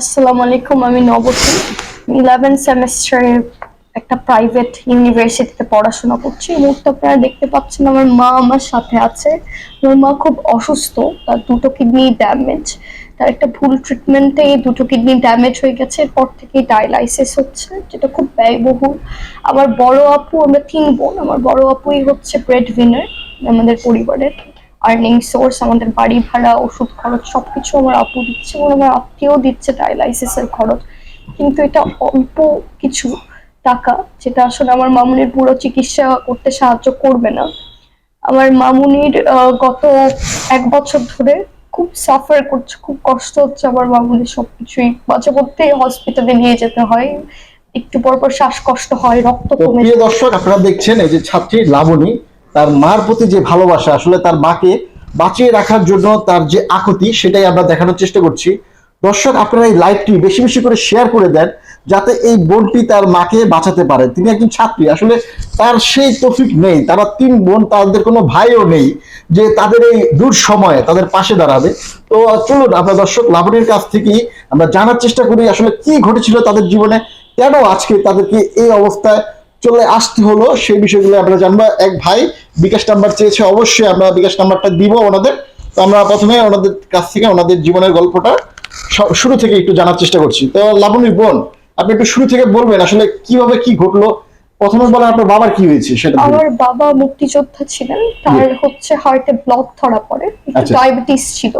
আসসালামু আলাইকুম আমি নবতী। ইলেভেন সেমিস্টারে একটা প্রাইভেট ইউনিভার্সিটিতে পড়াশোনা করছি। মুহূর্তে আপনারা দেখতে পাচ্ছেন আমার মা আমার সাথে আছে। আমার মা খুব অসুস্থ, তার দুটো কিডনি ড্যামেজ তার একটা ভুল ট্রিটমেন্টে দুটো কিডনি ড্যামেজ হয়ে গেছে। এরপর থেকে ডায়ালাইসিস হচ্ছে, যেটা খুব ব্যয়বহুল। আমার বড় আপু, আমরা তিন বোন, আমার বড় আপুই হচ্ছে ব্রেড উইনার আমাদের পরিবারের। আর্নিং সোর্স আমাদের বাড়ি ভাড়া ওষুধ খরচ সবকিছু আমার আপু দিচ্ছে এবং আমার আত্মীয় দিচ্ছে ডায়ালাইসিসের খরচ। কিন্তু এটা অল্প কিছু টাকা যেটা আসলে আমার মামুনির পুরো চিকিৎসা করতে সাহায্য করবে না। আমার মামুনির গত এক বছর ধরে খুব সাফার করছে খুব কষ্ট হচ্ছে আমার মামুনির সবকিছুই। মাঝে মধ্যে হসপিটালে নিয়ে যেতে হয়। একটু পর পর শ্বাসকষ্ট হয় রক্ত কমে দর্শক আপনারা দেখছেন এই যে ছাত্রী লাবণী তার মার প্রতি যে ভালোবাসা, আসলে তার মাকে বাঁচিয়ে রাখার জন্য তার যে আকুতি, সেটাই আমরা দেখানোর চেষ্টা করছি। দর্শক, আপনারা এই লাইভটি বেশি বেশি করে শেয়ার করে দেন, যাতে এই বোনটি তার মাকে বাঁচাতে পারে। তিনি একজন ছাত্রী, আসলে তার সেই তফিক নেই। তারা তিন বোন, তাদের কোনো ভাইও নেই যে তাদের এই দূর সময়ে তাদের পাশে দাঁড়াবে। তো চলুন আমরা দর্শক, লাবণীর কাছ থেকেই আমরা জানার চেষ্টা করি, আসলে কি ঘটেছিল তাদের জীবনে, কেন আজকে তাদেরকে এই অবস্থায় চলে আসতে হলো সেই বিষয়গুলো আমরা জানব। এক ভাই বিকাশ নাম্বার চেয়েছে অবশ্যই আমরা বিকাশ নাম্বারটা দিব ওনাদের। তো আমরা প্রথমে ওনাদের কাছ থেকে ওনাদের জীবনের গল্পটা শুরু থেকে একটু জানার চেষ্টা করছি। তো লাবণী বোন আপনি একটু শুরু থেকে বলবেন আসলে কীভাবে কি ঘটলো? প্রথমে বলেন আপনার বাবার কি হয়েছে সেটা। আমার বাবা মুক্তিযোদ্ধা ছিলেন তার হচ্ছে হার্টে ব্লক ধরা পড়ে আচ্ছা। ডায়াবেটিস ছিল।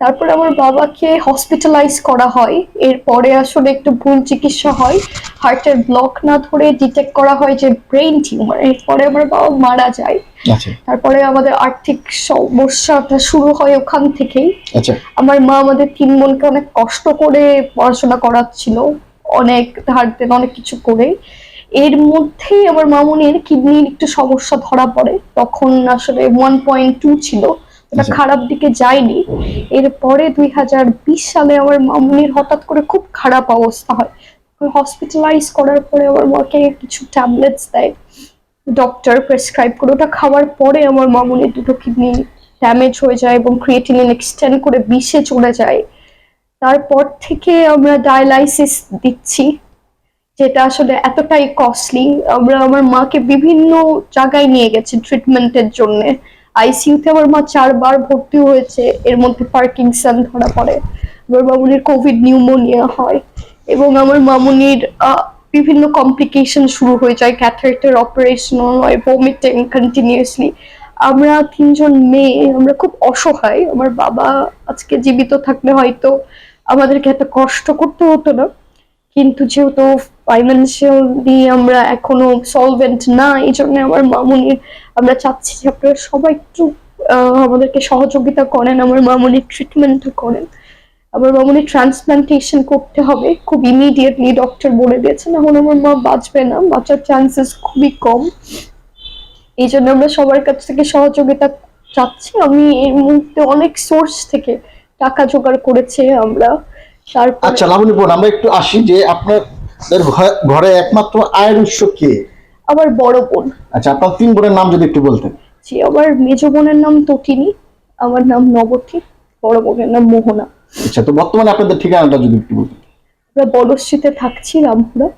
তারপরে আমার বাবাকে হসপিটালাইজ করা হয়। এরপরে আসলে একটু ভুল চিকিৎসা হয়। হার্টের ব্লক না ধরে ডিটেক্ট করা হয় যে ব্রেন টিউমার এরপরে আমার বাবা মারা যায়। আচ্ছা। তারপরে আমাদের আর্থিক সমস্যাটা শুরু হয় ওখান থেকেই। আচ্ছা। আমার মা আমাদের তিন বোনকে অনেক কষ্ট করে পড়াশোনা করাচ্ছিল। অনেক ধার দেন অনেক কিছু করে এর মধ্যেই আমার মামুনির কিডনির একটু সমস্যা ধরা পড়ে। তখন আসলে ওয়ান পয়েন্ট টু ছিল। ওটা আচ্ছা। খারাপ দিকে যায়নি। এরপরে দুই হাজার বিশ সালে আমার মামুনির হঠাৎ করে খুব খারাপ অবস্থা হয়। হসপিটালাইজ করার পরে আমার মাকে কিছু ট্যাবলেটস দেয়। ডক্টর প্রেসক্রাইব করে ওটা খাওয়ার পরে আমার মামুনির দুটো কিডনি ড্যামেজ হয়ে যায় এবং ক্রিয়েটিনিন এক্সটেন্ড করে বিষে চলে যায়। তারপর থেকে আমরা ডায়ালাইসিস দিচ্ছি যেটা আসলে এতটাই কস্টলি আমরা আমার মাকে বিভিন্ন জায়গায় নিয়ে গেছি ট্রিটমেন্টের জন্য। আইসিইউতে আমার মা চারবার ভর্তি হয়েছে। এর মধ্যে পার্কিংসন ধরা পড়ে। আমার মামুনির কোভিড নিউমোনিয়া হয় এবং আমার মামুনির বিভিন্ন কমপ্লিকেশন শুরু হয়ে যায়। ক্যাথারেটের অপারেশন হয় ভমিটিং কন্টিনিউয়াসলি আমরা তিনজন মেয়ে, আমরা খুব অসহায়। আমার বাবা আজকে জীবিত থাকলে হয়তো আমাদেরকে এত কষ্ট করতে হতো না। কিন্তু যেহেতু ফাইন্যান্সিয়ালি আমরা এখনও সলভেন্ট না, এই জন্য আমার মামুনির, আমরা চাচ্ছি যে আপনারা সবাই একটু আমাদেরকে সহযোগিতা করেন, আমার মামুনির ট্রিটমেন্টটা করেন। আমার মামুনি ট্রান্সপ্লান্টেশন করতে হবে, খুব ইমিডিয়েটলি ডক্টর বলে দিয়েছেন, এখন আমার মা বাঁচবে না, বাঁচার চান্সেস খুবই কম। এই জন্য আমরা সবার কাছ থেকে সহযোগিতা চাচ্ছি। আমি এর মুহূর্তে অনেক সোর্স থেকে টাকা জোগাড় করেছে আমরা। আচ্ছা লাবণী বোন আমরা একটু আসি যে আপনাদের ঘ- ঘরে একমাত্র আয়ের উৎস কে? আমার বড় বোন। আচ্ছা আপনার তিন বোনের নাম যদি একটু বলতেন। জি আমার মেজ বোনের নাম তটিনী আমার নাম নবতী বড় বোনের নাম মোহনা। আচ্ছা তো বর্তমানে আপনাদের ঠিকানাটা যদি একটু বলতেন। আমরা বলশ্রীতে থাকছি রামপুরা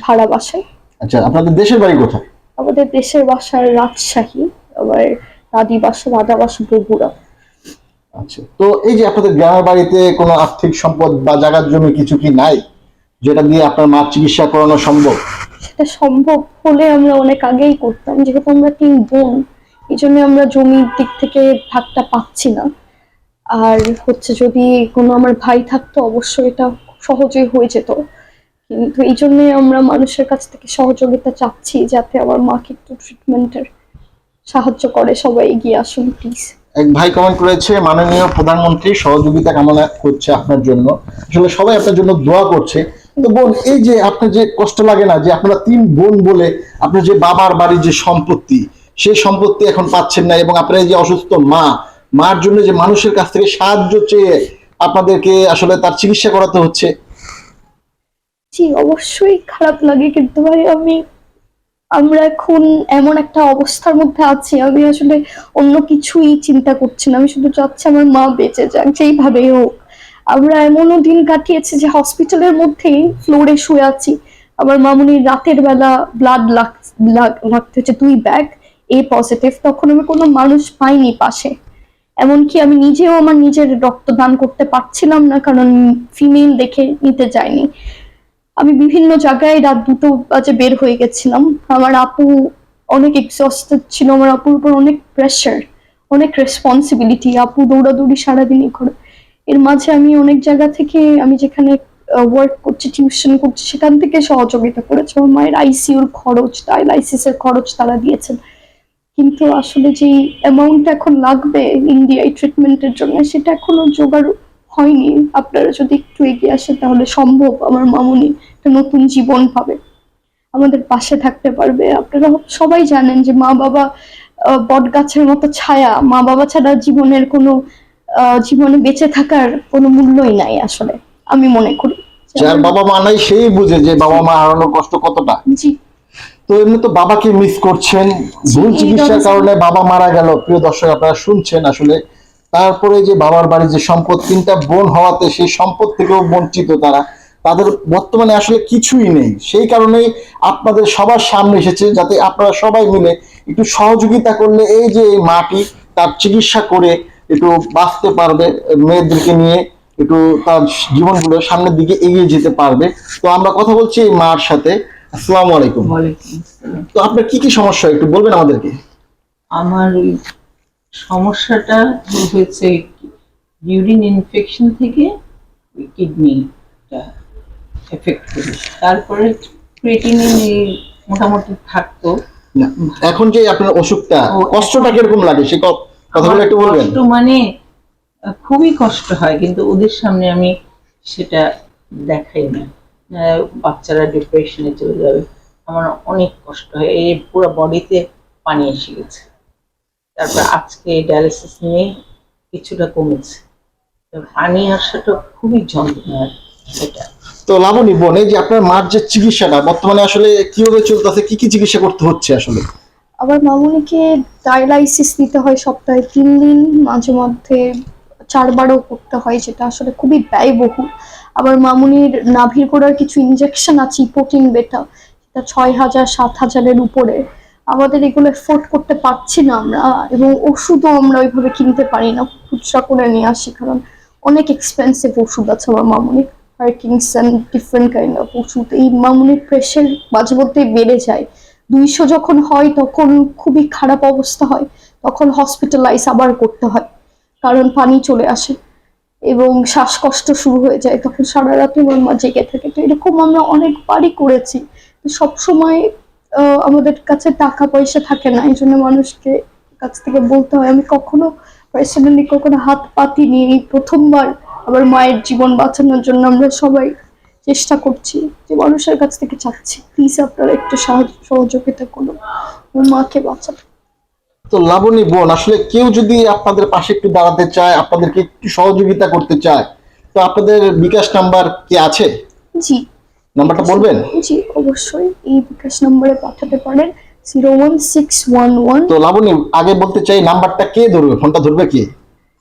ভাড়া বাসায়। আচ্ছা আপনাদের দেশের বাড়ি কোথায়? আমাদের দেশের বাসার রাজশাহী আমার দাদি বাসা দাদা বাসা বগুড়া। আচ্ছা। তো এই যে আপনাদের গ্রামের বাড়িতে কোনো আর্থিক সম্পদ বা জায়গার জমি কিছু কি নাই, যেটা দিয়ে আপনার মার চিকিৎসা করানো সম্ভব? সেটা সম্ভব হলে আমরা অনেক আগেই করতাম। যেহেতু আমরা তিন বোন, এই জন্য আমরা জমির দিক থেকে ভাগটা পাচ্ছি না। আর হচ্ছে যদি কোনো আমার ভাই থাকতো, অবশ্যই এটা সহজেই হয়ে যেত। কিন্তু এই জন্যই আমরা মানুষের কাছ থেকে সহযোগিতা চাচ্ছি, যাতে আমার মাকে একটু ট্রিটমেন্টের সাহায্য করে। সবাই এগিয়ে আসুন প্লিজ এক ভাই কমেন্ট করেছে, মাননীয় প্রধানমন্ত্রী সহযোগিতা কামনা করছে আপনার জন্য। আসলে সবাই আপনার জন্য দোয়া করছে। কিন্তু বোন, এই যে আপনার যে কষ্ট লাগে না, যে আপনারা তিন বোন বলে আপনার যে বাবার বাড়ির যে সম্পত্তি, সেই সম্পত্তি এখন পাচ্ছেন না এবং আপনার যে অসুস্থ মা, মার জন্য যে মানুষের কাছ থেকে সাহায্য চেয়ে আপনাদেরকে আসলে তার চিকিৎসা করাতে হচ্ছে। জি, অবশ্যই খারাপ লাগে কিন্তু ভাই আমি আমরা এখন এমন একটা অবস্থার মধ্যে আছি, আমি আসলে অন্য কিছুই চিন্তা করছি না। আমি শুধু চাচ্ছি আমার মা বেঁচে যাক, যেইভাবেই হোক। আমরা এমনও দিন কাটিয়েছি যে হসপিটালের মধ্যেই ফ্লোরে শুয়ে আছি। আমার মামুনির রাতের বেলা ব্লাড লাগতে হচ্ছে দুই ব্যাগ এ পজিটিভ তখন আমি কোনো মানুষ পাইনি পাশে। এমনকি আমি নিজেও আমার নিজের রক্তদান করতে পারছিলাম না, কারণ ফিমেল দেখে নিতে যায়নি। আমি বিভিন্ন জায়গায় রাত দুটো বাজে বের হয়ে গেছিলাম। আমার আপু অনেক এক্সস্টেড ছিল, আমার আপুর উপর অনেক প্রেশার অনেক রেসপন্সিবিলিটি আপু দৌড়াদৌড়ি সারাদিনই করে। এর মাঝে আমি অনেক জায়গা থেকে আমি যেখানে ওয়ার্ক করছি টিউশন করছি, সেখান থেকে সহযোগিতা করেছে। আমার মায়ের আইসিউর খরচ ডায়ালাইসিস এর খরচ তারা দিয়েছেন। কিন্তু আসলে যে অ্যামাউন্ট এখন লাগবে ইন্ডিয়ায় ট্রিটমেন্টের জন্য, সেটা এখনও জোগাড় হয়নি। আপনারা যদি একটু এগিয়ে আসেন তাহলে সম্ভব আমার মামুনি একটা নতুন জীবন পাবে। আমাদের পাশে থাকতে পারবে। আপনারা সবাই জানেন যে মা বাবা বট গাছের মতো ছায়া। মা বাবা ছাড়া জীবনের কোনো জীবনে বেঁচে থাকার কোনো মূল্যই নাই আসলে আমি মনে করি। যার বাবা মা নাই সেই বুঝে যে বাবা মা হারানোর কষ্ট কতটা। জি। তো এমনি তো বাবাকে মিস করছেন। ভুল চিকিৎসার কারণে বাবা মারা গেল। প্রিয় দর্শক আপনারা শুনছেন আসলে তারপরে যে বাবার বাড়ির যে সম্পদ তিনটা বোন হওয়াতে সেই সম্পদ থেকেও বঞ্চিত তারা। তাদের বর্তমানে আসলে কিছুই নেই। সেই কারণেই আপনাদের সবার সামনে এসেছে যাতে আপনারা সবাই মিলে একটু সহযোগিতা করলে এই যে এই মাটি তার চিকিৎসা করে একটু বাঁচতে পারবে মেয়েদেরকে নিয়ে একটু তার জীবনগুলো সামনের দিকে এগিয়ে যেতে পারবে। তো আমরা কথা বলছি এই মার সাথে। আসসালামু আলাইকুম। তো আপনার কি কি সমস্যা একটু বলবেন আমাদেরকে? আমার সমস্যাটা হয়েছে ইউরিন ইনফেকশন থেকে কিডনিটা এফেক্ট করে তারপরে ক্রিয়েটিনিন মোটামুটি থাকতো। এখন যে আপনার অসুখটা কষ্টটা কীরকম লাগে? সে কথাগুলো একটু বলবেন। কষ্ট মানে খুবই কষ্ট হয় কিন্তু ওদের সামনে আমি সেটা দেখাই না। বাচ্চারা ডিপ্রেশনে চলে যাবে। আমার অনেক কষ্ট হয় এই পুরো বডিতে পানি এসে গেছে। তারপর আজকে ডায়ালিসিস নিয়ে কিছুটা কমেছে। তো পানি আসাটা খুবই যন্ত্রণার এটা। তো লাবণী বোন এই যে আপনার মার যে চিকিৎসাটা বর্তমানে আসলে কীভাবে চলতেছে কি কি চিকিৎসা করতে হচ্ছে আসলে? আবার মামুনিকে ডায়ালাইসিস নিতে হয় সপ্তাহে তিন দিন মাঝে মধ্যে চারবারও করতে হয় যেটা আসলে খুবই ব্যয়বহুল। আবার মামুনির নাভির গোড়ার কিছু ইনজেকশন আছে প্রোটিন বেটা সেটা ছয় হাজার সাত হাজারের উপরে। আমাদের এগুলো এফোর্ড করতে পারছি না আমরা, এবং ওষুধও আমরা ওইভাবে কিনতে পারি না, খুচরা করে নিয়ে আসি, কারণ অনেক এক্সপেন্সিভ ওষুধ আছে আমার মামুনির পার্কিংসন ডিফারেন্ট কাইন্ড অফ ওষুধ। এই মামুনির প্রেশার মাঝে মধ্যেই বেড়ে যায়। দুইশো যখন হয়, তখন খুবই খারাপ অবস্থা হয়। তখন হসপিটালাইজ আবার করতে হয়, কারণ পানি চলে আসে, এবং শ্বাসকষ্ট শুরু হয়ে যায়। তখন সারা রাতে আমার মা জেগে থাকে। তো এরকম আমরা অনেকবারই করেছি। সব সময় আমাদের কাছে টাকা পয়সা থাকে না এই জন্য মানুষকে কাছ থেকে বলতে হয়। আমি কখনো পার্সোনালি কখনো হাত পাতিনি এই প্রথমবার আমার মায়ের জীবন বাঁচানোর জন্য আমরা সবাই চেষ্টা করছি যে মানুষের কাছ থেকে চাচ্ছি। প্লিজ আপনারা একটু সাহায্য সহযোগিতা করুন। আমার মাকে বাঁচাতে তো লাবণী বোন আসলে কেউ যদি আপনাদের পাশে একটু দাঁড়াতে চায় আপনাদেরকে একটু সহযোগিতা করতে চায় তো আপনাদের বিকাশ নাম্বার কি আছে? জি। নাম্বারটা বলবেন? জি। অবশ্যই এই বিকাশ নম্বরে পাঠাতে পারেন zero one six one one. তো লাবণী আগে বলতে চাই নাম্বারটা কে ধরবে? ফোনটা ধরবে কে?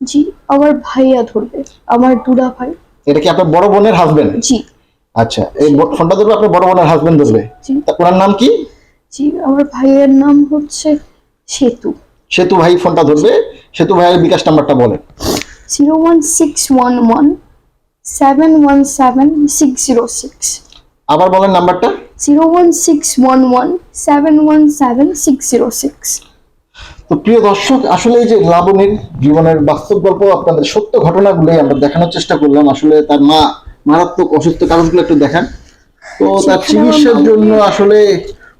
জি আমার ভাইয়া ধরবে আমার দুরা ভাই। এটা কি আপনার বড় বোনের হাজবেন্ড জি। আচ্ছা এই ফোনটা ধরবে আপনার বড় বোনের হাজবেন্ড ধরবে। জি। তা ওনার নাম কি? জি আমার ভাইয়ের নাম হচ্ছে সেতু। সেতু ভাই ফোনটা ধরবে সেতু ভাইয়ের বিকাশ নাম্বারটা বলেন zero one six one one seven one seven six zero six. আবার বলেন নাম্বারটা। Zero one six one one seven one seven six zero six. তো প্রিয় দর্শক আসলে এই যে লাবণীর জীবনের বাস্তব গল্প আপনাদের সত্য ঘটনাগুলোই আমরা দেখানোর চেষ্টা করলাম। আসলে তার মা মারাত্মক অসুস্থ কাগজগুলো একটু দেখান। তো তার চিকিৎসার জন্য আসলে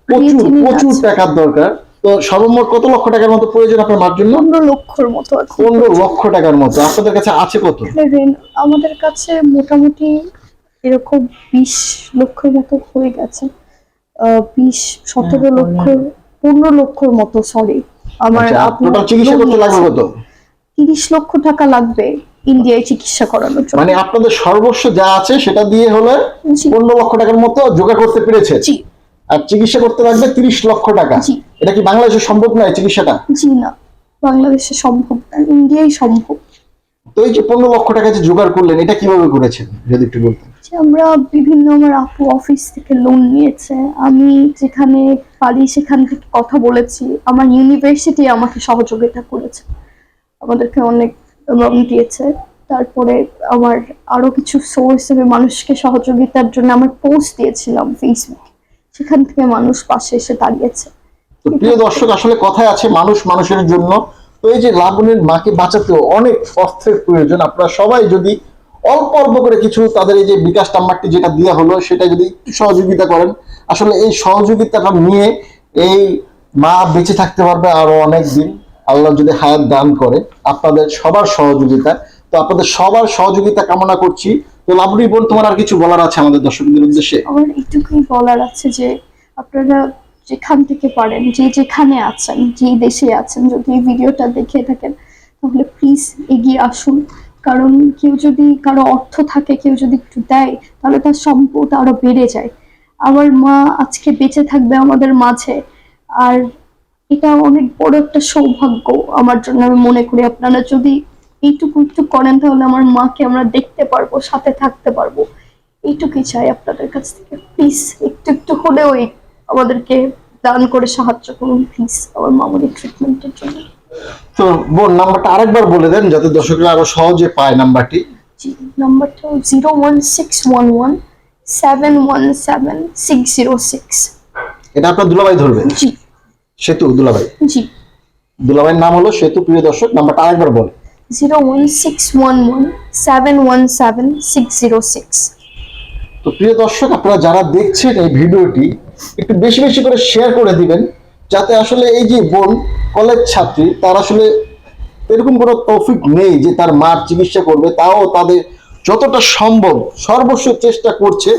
প্রচুর প্রচুর টাকার দরকার। তো সর্বমোট কত লক্ষ টাকার মতো প্রয়োজন আপনার মার জন্য? পনেরো লক্ষর মতো পনেরো লক্ষ টাকার মতো। আপনাদের কাছে আছে কত? আমাদের কাছে মোটামুটি এরকম বিশ লক্ষের মতো হয়ে গেছে। আহ, বিশ সতেরো হ্যাঁ, লক্ষ পনেরো লক্ষর মতো সরি আমার আপনার আচ্ছা, চিকিৎসা করতে লাগবে তিরিশ লক্ষ টাকা লাগবে ইন্ডিয়ায় চিকিৎসা করানোর জন্য। মানে আপনাদের সর্বস্ব যা আছে সেটা দিয়ে হলে পনেরো লক্ষ টাকার মতো জোগাড় করতে পেরেছে। আর চিকিৎসা করতে লাগবে তিরিশ লক্ষ টাকা। এটা কি বাংলাদেশে সম্ভব নয় চিকিৎসাটা? জি না বাংলাদেশে সম্ভব না ইন্ডিয়ায় সম্ভব। তো এই যে পনেরো লক্ষ টাকা যে জোগাড় করলেন এটা কীভাবে করেছেন? যদি একটু বলতেন। আমরা বিভিন্ন আমার আপু অফিস থেকে লোন নিয়েছে। আমি যেখানে পারি সেখান থেকে কথা বলেছি। আমার ইউনিভার্সিটি আমাকে সহযোগিতা করেছে। আমাদেরকে অনেক লোন দিয়েছে। তারপরে আমার আরও কিছু সোর্স আমি মানুষকে সহযোগিতার জন্য আমার পোস্ট দিয়েছিলাম ফেসবুক সেখান থেকে মানুষ পাশে এসে দাঁড়িয়েছে। প্রিয় দর্শক আসলে কথায় আছে মানুষ মানুষের জন্য তো এই যে লাবণীর মাকে বাঁচাতেও অনেক অর্থের প্রয়োজন। আপনারা সবাই যদি অল্প অল্প করে কিছু তাদের এই যে বিকাশ নাম্বারটি যেটা দেওয়া হলো, সেটা যদি একটু সহযোগিতা করেন। আসলে এই সহযোগিতাটা নিয়ে এই মা বেঁচে থাকতে পারবে আরও অনেক দিন। আল্লাহ যদি হায়াত দান করে, আপনাদের সবার সহযোগিতা। তো আপনাদের সবার সহযোগিতা কামনা করছি। তো লাবণী বোন তোমার আর কিছু বলার আছে আমাদের দর্শকদের উদ্দেশ্যে? আমার এইটুকুই বলার আছে যে, আপনারা যেখান থেকে পারেন, যে যেখানে আছেন, যে দেশে আছেন, যদি এই ভিডিওটা দেখে থাকেন, তাহলে প্লিজ এগিয়ে আসুন। কারণ কেউ যদি কারও অর্থ থাকে, কেউ যদি একটু দেয়, তাহলে তার সম্পদ আরও বেড়ে যায়। আমার মা আজকে বেঁচে থাকবে আমাদের মাঝে, আর এটা অনেক বড় একটা সৌভাগ্য আমার জন্য আমি মনে করি। আপনারা যদি এইটুকু একটু করেন, তাহলে আমার মাকে আমরা দেখতে পারব, সাথে থাকতে পারব। এইটুকুই চাই আপনাদের কাছ থেকে। প্লিজ একটু একটু হলেও আমাদেরকে দান করে সাহায্য করুন প্লিজ আমার মামুনির ট্রিটমেন্টের জন্য। তো বোন নাম্বারটা আরেকবার বলে দেন যাতে দর্শকরা আরও সহজে পায় নাম্বারটি। জি নাম্বারটা zero one six one one seven one seven six zero six. এটা আপনার দুলাভাই ধরবেন জি। সেতু দুলাভাই। জি। দুলাভাইয়ের নাম হলো সেতু প্রিয় দর্শক নাম্বারটা আরেকবার বল। Zero one six one one seven one seven six zero six. তো প্রিয় দর্শক, আপনারা যারা দেখছেন এই ভিডিওটি, একটু বেশি বেশি করে শেয়ার করে দিবেন, যাতে আসলে এই যে বোন কলেজ ছাত্রী, তার আসলে এরকম কোনো তৌফিক নেই যে তার মার চিকিৎসা করবে, তাও তাদের যতটা সম্ভব সর্বস্ব চেষ্টা করছে,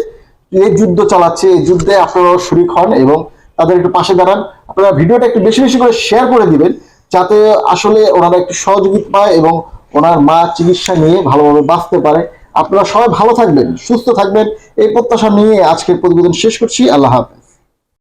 এই যুদ্ধ চালাচ্ছে, এই যুদ্ধে আপনারাও শরিক হন এবং তাদের একটু পাশে দাঁড়ান। আপনারা ভিডিওটা একটু বেশি বেশি করে শেয়ার করে দিবেন, যাতে আসলে ওনারা একটু সহযোগিতা পায় এবং ওনার মা চিকিৎসা নিয়ে ভালোভাবে বাঁচতে পারে। আপনারা সবাই ভালো থাকবেন, সুস্থ থাকবেন। এই প্রত্যাশা নিয়ে আজকের প্রতিবেদন শেষ করছি। আল্লাহ হাফেজ।